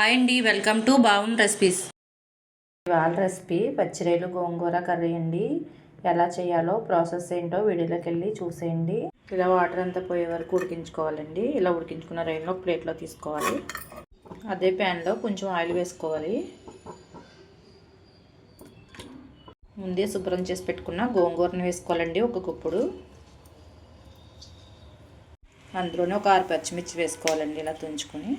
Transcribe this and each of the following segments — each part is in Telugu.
హాయ్ అండి వెల్కమ్ టు బావున్ రెసిపీస్. ఇవాళ రెసిపీ పచ్చిరేలు గోంగూర కర్రీ అండి. ఎలా చేయాలో ప్రాసెస్ ఏంటో వీడియోలోకి వెళ్ళి చూసేయండి. ఇలా వాటర్ అంతా పోయే వరకు ఉడికించుకోవాలండి. ఇలా ఉడికించుకున్న రైన్లో ప్లేట్లో తీసుకోవాలి. అదే ప్యాన్లో కొంచెం ఆయిల్ వేసుకోవాలి. ముందే శుభ్రం చేసి పెట్టుకున్న గోంగూరని వేసుకోవాలండి ఒక గుప్పుడు అందులోనే ఒక ఆరు పచ్చిమిర్చి వేసుకోవాలండి ఇలా తుంచుకొని.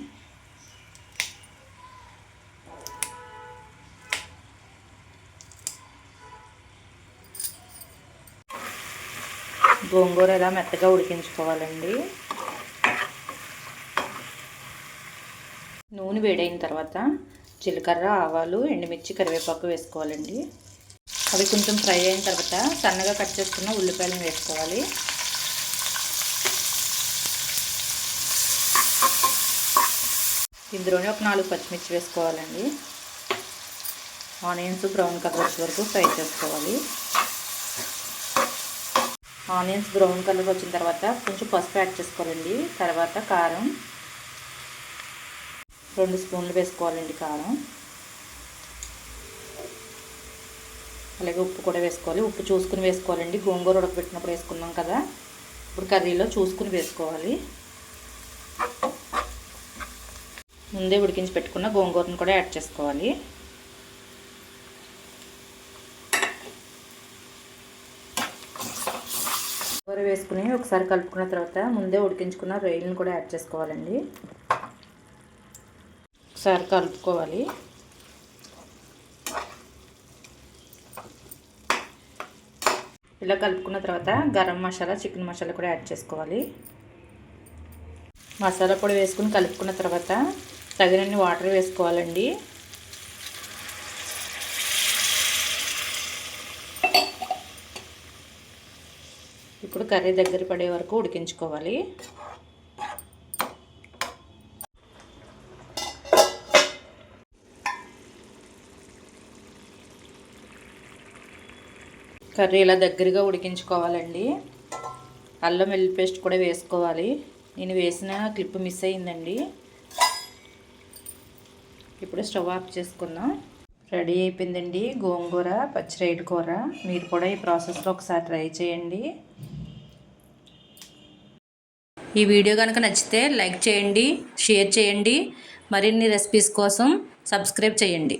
గోంగూర ఇలా మెత్తగా ఉడికించుకోవాలండి. నూనె వేడైన తర్వాత జీలకర్ర ఆవాలు ఎండుమిర్చి కరివేపాకు వేసుకోవాలండి. అవి కొంచెం ఫ్రై అయిన తర్వాత సన్నగా కట్ చేసుకున్న ఉల్లిపాయలను వేసుకోవాలి. ఇందులోనే ఒక నాలుగు పచ్చిమిర్చి వేసుకోవాలండి. ఆనియన్స్ బ్రౌన్ కలర్ వరకు ఫ్రై చేసుకోవాలి. ఆనియన్స్ బ్రౌన్ కలర్ వచ్చిన తర్వాత కొంచెం పసుపు యాడ్ చేసుకోవాలండి. తర్వాత కారం రెండు స్పూన్లు వేసుకోవాలండి కారం. అలాగే ఉప్పు కూడా వేసుకోవాలి. ఉప్పు చూసుకుని వేసుకోవాలండి. గోంగూర ఉడకబెట్టినప్పుడు వేసుకున్నాం కదా. ఇప్పుడు కర్రీలో చూసుకుని వేసుకోవాలి. ముందే ఉడికించి పెట్టుకున్న గోంగూరను కూడా యాడ్ చేసుకోవాలి. కూర వేసుకుని ఒకసారి కలుపుకున్న తర్వాత ముందే ఉడికించుకున్న రొయ్యలను కూడా యాడ్ చేసుకోవాలండి. ఒకసారి కలుపుకోవాలి. ఇలా కలుపుకున్న తర్వాత గరం మసాలా చికెన్ మసాలా కూడా యాడ్ చేసుకోవాలి. మసాలా పొడి వేసుకుని కలుపుకున్న తర్వాత తగినన్ని వాటర్ వేసుకోవాలండి. ఇప్పుడు కర్రీ దగ్గర పడే వరకు ఉడికించుకోవాలి. కర్రీ ఇలా దగ్గరగా ఉడికించుకోవాలండి. అల్లం వెల్లి పేస్ట్ కూడా వేసుకోవాలి. నేను వేసిన క్లిప్ మిస్ అయిందండి. ఇప్పుడు స్టవ్ ఆఫ్ చేసుకుందాం. రెడీ అయిపోయిందండి గోంగూర పచ్చిరేటు కూర. మీరు కూడా ఈ ప్రాసెస్లో ఒకసారి ట్రై చేయండి. ఈ వీడియో కనుక నచ్చితే లైక్ చేయండి షేర్ చేయండి. మరిన్ని రెసిపీస్ కోసం సబ్స్క్రైబ్ చేయండి.